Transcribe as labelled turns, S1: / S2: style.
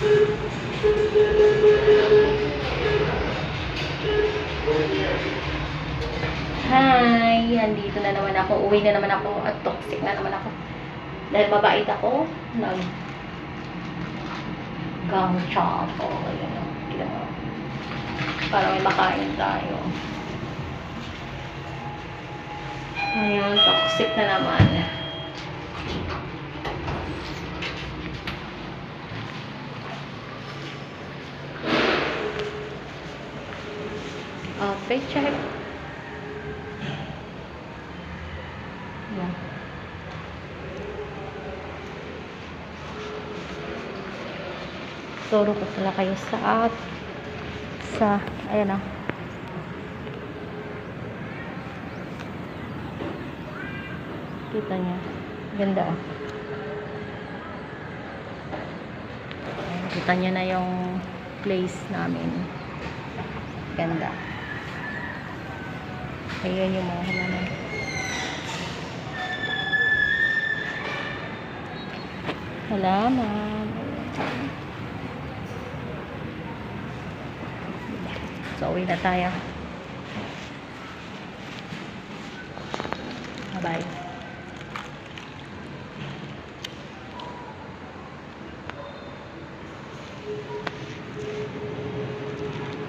S1: Hi! Andito na naman ako. Uwi na naman ako at toxic na naman ako. Dahil mabait ako, nag gangcha ako. Ayan o. Para may makain tayo. Ayun, toxic na naman. Okay, check. Yan. Turo ko pala kayo sa at sa ayan ah. Kita niya. Ganda ah. Kita niya na yung place namin. Ganda. thì nhưng mà hôm nay hello mà sorry là tay à bye bye